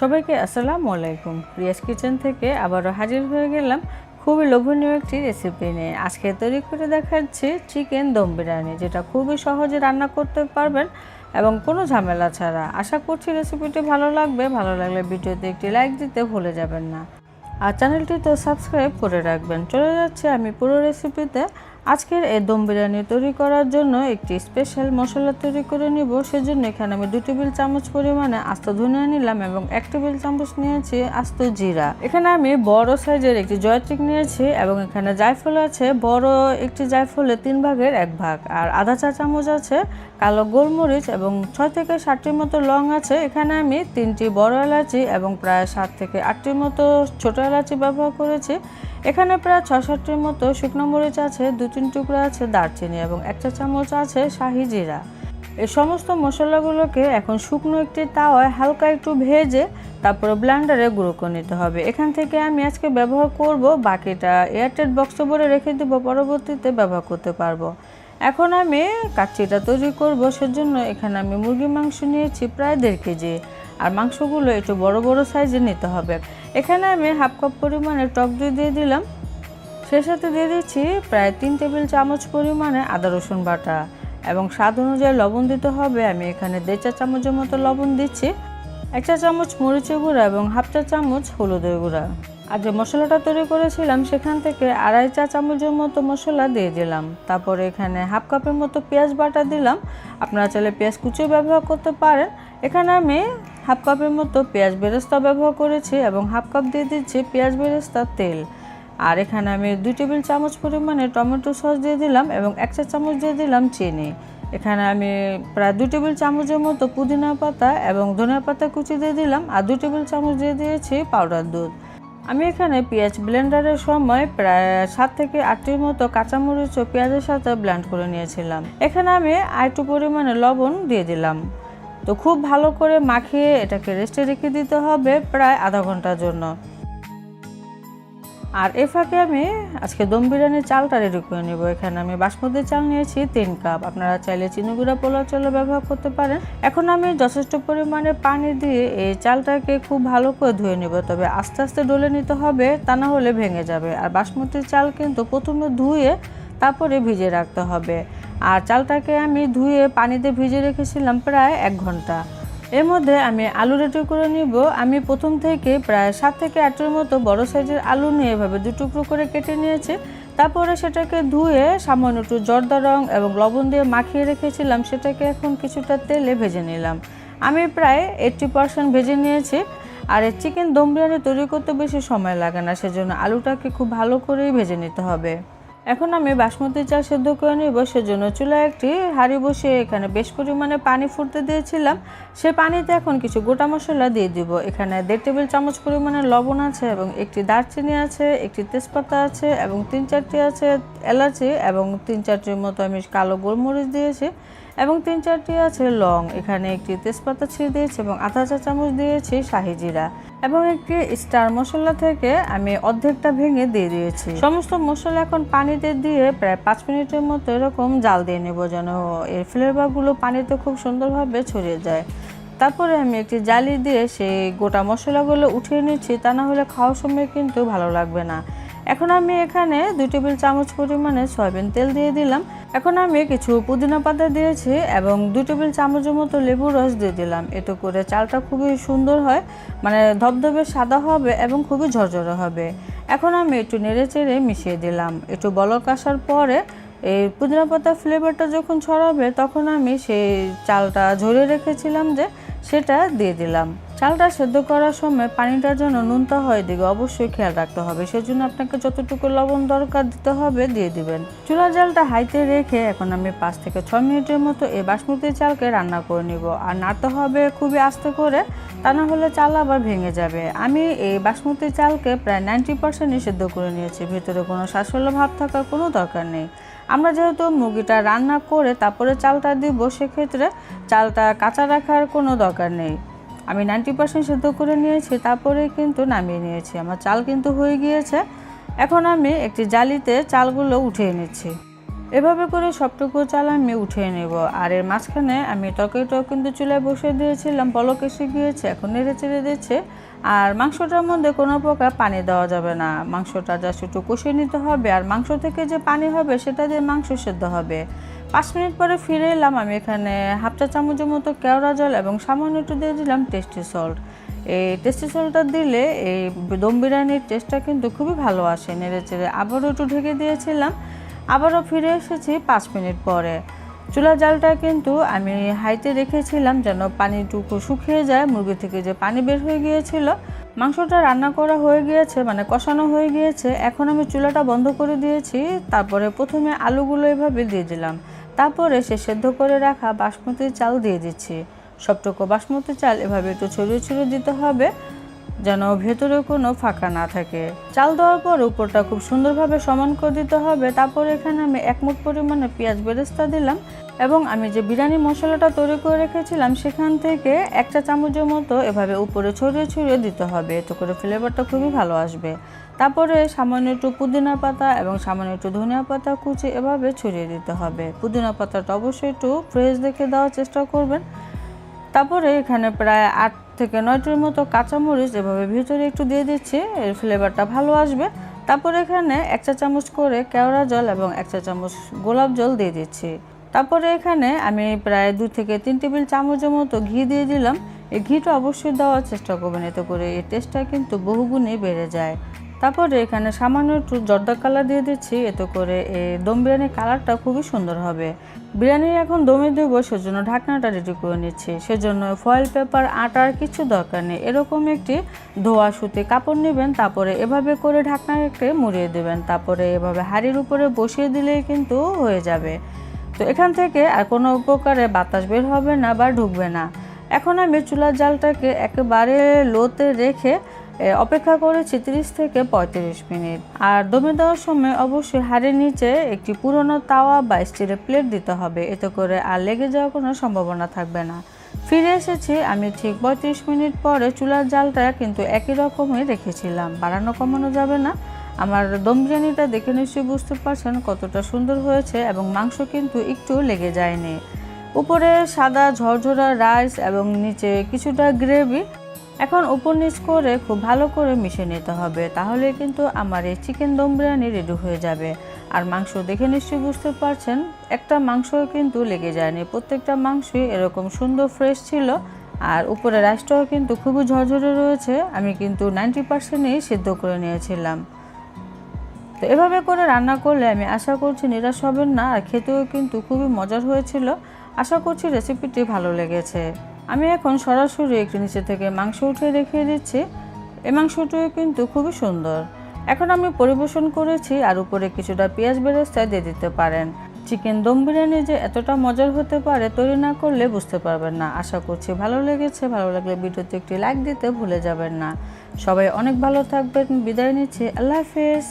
সবাইকে আসসালামু আলাইকুম। রিয়াজ কিচেন থেকে আবারও হাজির হয়ে গেলাম খুবই লোভনীয় একটি রেসিপি নিয়ে। আজকে তৈরি করে দেখাচ্ছি চিকেন দম বিরিয়ানি, যেটা খুবই সহজে রান্না করতে পারবেন এবং কোনো ঝামেলা ছাড়া। আশা করছি রেসিপিটি ভালো লাগবে। ভালো লাগলে ভিডিওতে একটি লাইক দিতে ভুলে যাবেন না। আর চ্যানেলটি তো সাবস্ক্রাইব করে রাখবেন। চলে যাচ্ছে আমি পুরো রেসিপিতে আজকের এই দম বিরিয়ানি তৈরি করার জন্য একটি স্পেশাল মশলা তৈরি করে নিব। সেজন্য এখানে আমি দু টেবিল চামচ পরিমাণে আস্ত ধনিয়া নিলাম এবং এক টেবিল চামচ নিয়েছি আস্ত জিরা। এখানে আমি বড় সাইজের একটি জয়ত্রিক নিয়েছি এবং এখানে জায়ফল আছে। বড় একটি জায়ফলে তিন ভাগের এক ভাগ। আর আধা চা চামচ আছে কালো গোলমরিচ এবং ছয় থেকে সাতটির মতো লং আছে। এখানে আমি তিনটি বড় এলাচি এবং প্রায় সাত থেকে আটটির মতো ছোট এলাচি ব্যবহার করেছি। এখানে প্রায় ছয় সাতটির মতো শুকনো মরিচ আছে দু তিন টুকরা আছে দারচিনি এবং এক চা চামচ আছে শাহি জিরা। এই সমস্ত মশলাগুলোকে এখন শুকনো একটি তাওয়ায় হালকা একটু ভেজে তারপরে ব্লেন্ডারে গুঁড়ো করে নিতে হবে। এখান থেকে আমি আজকে ব্যবহার করব বাকিটা এয়ারটেড বক্সে ভরে রেখে দেবো, পরবর্তীতে ব্যবহার করতে পারব। এখন আমি কাচ্চিটা তৈরি করব, সেজন্য এখানে আমি মুরগির মাংস নিয়েছি প্রায় দেড় কেজি। আর মাংসগুলো একটু বড় বড় সাইজে নিতে হবে। এখানে আমি হাফ কাপ পরিমাণে টক দই দিয়ে দিলাম। সে সাথে দিয়ে দিচ্ছি প্রায় তিন টেবিল চামচ পরিমাণে আদা রসুন বাটা এবং স্বাদ অনুযায়ী লবণ দিতে হবে। আমি এখানে দেড় চা চামচের মতো লবণ দিচ্ছি, এক চা চামচ মরিচের গুঁড়া এবং হাফ চা চামচ হলুদের গুঁড়া। আর যে মশলাটা তৈরি করেছিলাম, সেখান থেকে আড়াই চা চামচের মতো মশলা দিয়ে দিলাম। তারপরে এখানে হাফ কাপের মতো পেঁয়াজ বাটা দিলাম। আপনারা চাইলে পেঁয়াজ কুচিও ব্যবহার করতে পারেন। এখানে আমি হাফ কাপের মতো পেঁয়াজ বেরেস্তা ব্যবহার করেছি এবং হাফ কাপ দিয়ে দিচ্ছি পেঁয়াজ বেরেস্তার তেল। আর এখানে আমি দুই টেবিল চামচ পরিমাণে টমেটো সস দিয়ে দিলাম এবং এক চা চামচ দিয়ে দিলাম চিনি। এখানে আমি প্রায় দু টেবিল চামচের মতো পুদিনা পাতা এবং ধনিয়া পাতা কুচি দিয়ে দিলাম আর দু টেবিল চামচ দিয়ে দিয়েছি পাউডার দুধ। আমি এখানে পেঁয়াজ ব্লেন্ডারের সময় প্রায় সাত থেকে আটটির মতো কাঁচামরিচ ও পেঁয়াজের সাথে ব্লেন্ড করে নিয়েছিলাম। এখানে আমি আরেকটু পরিমাণে লবণ দিয়ে দিলাম। তো খুব ভালো করে মাখিয়ে এটাকে রেস্টে রেখে দিতে হবে প্রায় আধা ঘণ্টার জন্য। আর এ ফাঁকে আমি আজকে দম বিরিয়ানির চালটা রেডি করে নেব। এখানে আমি বাসমতি চাল নিয়েছি তিন কাপ। আপনারা চাইলে চিনিগুড়া পোলাও চালও ব্যবহার করতে পারেন। এখন আমি যথেষ্ট পরিমাণে পানি দিয়ে এই চালটাকে খুব ভালো করে ধুয়ে নেব। তবে আস্তে আস্তে ডলে নিতে হবে, তা না হলে ভেঙে যাবে। আর বাসমতি চাল কিন্তু প্রথমে ধুয়ে তারপরে ভিজে রাখতে হবে। আর চালটাকে আমি ধুয়ে পানিতে ভিজে রেখেছিলাম প্রায় এক ঘণ্টা। এর মধ্যে আমি আলু রেডি করে নিব। আমি প্রথম থেকে প্রায় সাত থেকে আটের মতো বড় সাইজের আলু নিয়ে এভাবে দু টুকরো করে কেটে নিয়েছি। তারপরে সেটাকে ধুয়ে সামান্য একটু জর্দা রং এবং লবণ দিয়ে মাখিয়ে রেখেছিলাম। সেটাকে এখন কিছুটা তেলে ভেজে নিলাম। আমি প্রায় এইট্টি পার্সেন্ট ভেজে নিয়েছি। আর এই চিকেন দম বিরিয়ানি তৈরি করতে বেশি সময় লাগে না, সেজন্য আলুটাকে খুব ভালো করেই ভেজে নিতে হবে। এখন আমি বাসমতি চাল সেদ্ধ করে নিব সেজন্য চুলায় একটি হাঁড়ি বসিয়ে এখানে বেশ পরিমাণে পানি ফুটতে দিয়েছিলাম। সে পানিতে এখন কিছু গোটা মশলা দিয়ে দিব। এখানে দেড় টেবিল চামচ পরিমাণে লবণ আছে এবং একটি দারচিনি আছে, একটি তেজপাতা আছে এবং তিন চারটি আছে এলাচি এবং তিন চারটির মতো আমি কালো গোলমরিচ দিয়েছি। এবং তিন চারটি আছে লং। এখানে একটি তেজপাতা ছিঁড়ে দিয়েছি এবং আধা চা চামচ দিয়েছি শাহি জিরা। এবং একটি স্টার মশলা থেকে আমি অর্ধেকটা ভেঙে দিয়ে দিয়েছি। সমস্ত মশলা এখন পানিতে দিয়ে প্রায় পাঁচ মিনিটের মতো এরকম জাল দিয়ে নেব যেন এর ফ্লেভারগুলো পানিতে খুব সুন্দরভাবে ছড়িয়ে যায়। তারপরে আমি একটি জালি দিয়ে সেই গোটা মশলাগুলো উঠিয়ে নিচ্ছি। তা না হলে খাওয়ার সময় কিন্তু ভালো লাগবে না। এখন আমি এখানে দুই টেবিল চামচ পরিমাণে সয়াবিন তেল দিয়ে দিলাম। এখন আমি কিছু পুদিনা পাতা দিয়েছি এবং দুই টেবিল চামচের মতো লেবুর রস দিয়ে দিলাম। এতে করে চালটা খুবই সুন্দর হয় মানে ধবধবে সাদা হবে এবং খুবই ঝরঝরে হবে। এখন আমি একটু নেড়ে চেড়ে মিশিয়ে দিলাম। একটু বলক আসার পরে এই পুদিনা পাতার ফ্লেভারটা যখন ছড়াবে, তখন আমি সেই চালটা ঝরিয়ে রেখেছিলাম যে সেটা দিয়ে দিলাম। চালটা সেদ্ধ করার সময় পানিটার জন্য নুনটা হয় দিকে অবশ্যই খেয়াল রাখতে হবে। সেজন্য আপনাকে যতটুকু লবণ দরকার দিতে হবে দিয়ে দিবেন। চুলা জালটা হাইতে রেখে এখন আমি পাঁচ থেকে ছয় মিনিটের মতো এই বাসমতি চালকে রান্না করে নিব। আর নাড়তে হবে খুবই আস্তে করে, তা না হলে চাল আবার ভেঙে যাবে। আমি এই বাসমতি চালকে প্রায় নাইনটি পার্সেন্টই সেদ্ধ করে নিয়েছি। ভেতরে কোনো শাসল ভাব থাকার কোনো দরকার নেই। আমরা যেহেতু মুরগিটা রান্না করে তারপরে চালটা দিব, সেক্ষেত্রে চালটা কাঁচা রাখার কোনো দরকার নেই। আমি নাইনটি পার্সেন্ট সেদ্ধ করে নিয়েছি, তারপরে কিন্তু নামিয়ে নিয়েছি। আমার চাল কিন্তু হয়ে গিয়েছে। এখন আমি একটি জালিতে চালগুলো উঠিয়ে নিচ্ছি। এভাবে করে সবটুকু চাল আমি উঠিয়ে নেব। আর এর মাঝখানে আমি তরকারিটাও কিন্তু চুলায় বসিয়ে দিয়েছিলাম, পলক এসে গিয়েছে, এখন নেড়ে চেড়ে দিচ্ছে। আর মাংসটার মধ্যে কোনো প্রকার পানি দেওয়া যাবে না। মাংসটা জাস্ট একটু কষিয়ে নিতে হবে, আর মাংস থেকে যে পানি হবে সেটা দিয়ে মাংস সেদ্ধ হবে। পাঁচ মিনিট পরে ফিরে এলাম, আমি এখানে হাফ চা চামচের মতো কেওড়া জল এবং সামান্য একটু দিয়ে দিলাম টেস্টি সল্ট এই টেস্টি সল্টটা দিলে এই দম বিরিয়ানির টেস্টটা কিন্তু খুবই ভালো আসে। নেড়ে চেড়ে আবারও একটু ঢেকে দিয়েছিলাম। আবারও ফিরে এসেছি পাঁচ মিনিট পরে। চুলা জালটা কিন্তু আমি হাইতে রেখেছিলাম যেন পানিটুকু শুকিয়ে যায়, মুরগি থেকে যে পানি বের হয়ে গিয়েছিল। মাংসটা রান্না করা হয়ে গিয়েছে মানে কষানো হয়ে গিয়েছে। এখন আমি চুলাটা বন্ধ করে দিয়েছি, তারপরে প্রথমে আলুগুলো এভাবে দিয়ে দিলাম। তারপরে সে সেদ্ধ করে রাখা বাসমতি চাল দিয়ে দিচ্ছি। সবটুকু বাসমতি চাল এভাবে একটু ছড়িয়ে ছড়িয়ে দিতে হবে। যেন ভেতরে কোনো ফাঁকা না থাকে। চাল দেওয়ার পর উপরটা খুব সুন্দরভাবে সমান করে দিতে হবে। তারপর এখানে আমি এক মুঠ পরিমাণে পেঁয়াজ বেরেস্তা দিলাম এবং আমি যে বিরিয়ানি মশলাটা তৈরি করে রেখেছিলাম সেখান থেকে একটা চামচের মতো এভাবে উপরে ছড়িয়ে ছড়িয়ে দিতে হবে। এতে করে ফ্লেভারটা খুবই ভালো আসবে। তারপরে সামান্য একটু পুদিনা পাতা এবং সামান্য একটু ধনিয়া পাতা কুচি এভাবে ছড়িয়ে দিতে হবে। পুদিনা পাতাটা অবশ্যই একটু ফ্রেশ দেখে দেওয়ার চেষ্টা করবেন। তারপরে এখানে প্রায় আট থেকে নয়টির মতো কাঁচামরিচ এভাবে ভিতরে একটু দিয়ে দিচ্ছি, এর ফ্লেভারটা ভালো আসবে। তারপর এখানে এক চা চামচ করে কেওড়া জল এবং এক চা চামচ গোলাপ জল দিয়ে দিচ্ছি। তারপরে এখানে আমি প্রায় দু থেকে তিন টেবিল চামচের মতো ঘি দিয়ে দিলাম। এই ঘিটা অবশ্যই দেওয়ার চেষ্টা করবেন, এতে করে এই টেস্টটা কিন্তু বহুগুণে বেড়ে যায়। তারপরে এখানে সামান্য একটু জর্দা কালার দিয়ে দিচ্ছি, এতে করে এই দম বিরিয়ানির কালারটা খুবই সুন্দর হবে। বিরিয়ানি এখন দমে দেব, সেজন্য ঢাকনাটা রেডি করে নিচ্ছি। সেজন্য ফয়েল পেপার আটার কিছু দরকার নেই। এরকম একটি ধোয়া সুতি কাপড় নেবেন, তারপরে এভাবে করে ঢাকনা ঢাকনাকে মুড়িয়ে দেবেন। তারপরে এভাবে হাঁড়ির উপরে বসিয়ে দিলেই কিন্তু হয়ে যাবে। তো এখান থেকে আর কোনো উপকারে বাতাস বের হবে না বা ঢুকবে না। এখন আমি চুলার জালটাকে একেবারে লোতে রেখে অপেক্ষা করেছি তিরিশ থেকে পঁয়ত্রিশ মিনিট। আর দমে দেওয়ার সময় অবশ্যই হাড়ের নিচে একটি পুরনো তাওয়া বা স্টিলের প্লেট দিতে হবে। এতে করে আর লেগে যাওয়ার কোনো সম্ভাবনা থাকবে না। ফিরে এসেছি আমি ঠিক পঁয়ত্রিশ মিনিট পরে চুলার জালটা কিন্তু একই রকমই রেখেছিলাম। বাড়ানো কমানো যাবে না। আমার দম বিরিয়ানিটা দেখে নিশ্চয়ই বুঝতে পারছেন কতটা সুন্দর হয়েছে এবং মাংস কিন্তু একটু লেগে যায়নি। উপরে সাদা ঝরঝরা রাইস এবং নিচে কিছুটা গ্রেভি এখন উপর নিচ করে খুব ভালো করে মিশিয়ে নিতে হবে, তাহলে কিন্তু আমার এই চিকেন দম বিরিয়ানি রেডি হয়ে যাবে। আর মাংস দেখে নিশ্চয়ই বুঝতে পারছেন, একটা মাংস কিন্তু লেগে যায়নি। প্রত্যেকটা মাংসই এরকম সুন্দর ফ্রেশ ছিল, আর উপরে রাইসটাও কিন্তু খুবই ঝরঝরে রয়েছে, আমি কিন্তু নাইনটি পার্সেন্টই সিদ্ধ করে নিয়েছিলাম। তো এভাবে করে রান্না করলে আমি আশা করছি নিরাশ হবেন না, আর খেতেও কিন্তু খুবই মজার হয়েছিল। আশা করছি রেসিপিটি ভালো লেগেছে। আমি এখন সরাসরি একটু নিচে থেকে মাংস উঠিয়ে রেখে দিচ্ছি। এই মাংসটিও কিন্তু খুবই সুন্দর। এখন আমি পরিবেশন করেছি আর উপরে কিছুটা পেঁয়াজ বেরেস্তা দিয়ে দিতে পারেন। চিকেন দম বিরিয়ানি যে এতটা মজার হতে পারে তৈরি না করলে বুঝতে পারবেন না। আশা করছি ভালো লেগেছে। ভালো লাগলে ভিডিওতে একটি লাইক দিতে ভুলে যাবেন না। সবাই অনেক ভালো থাকবেন। বিদায় নিচ্ছি। আল্লাহ হাফেজ।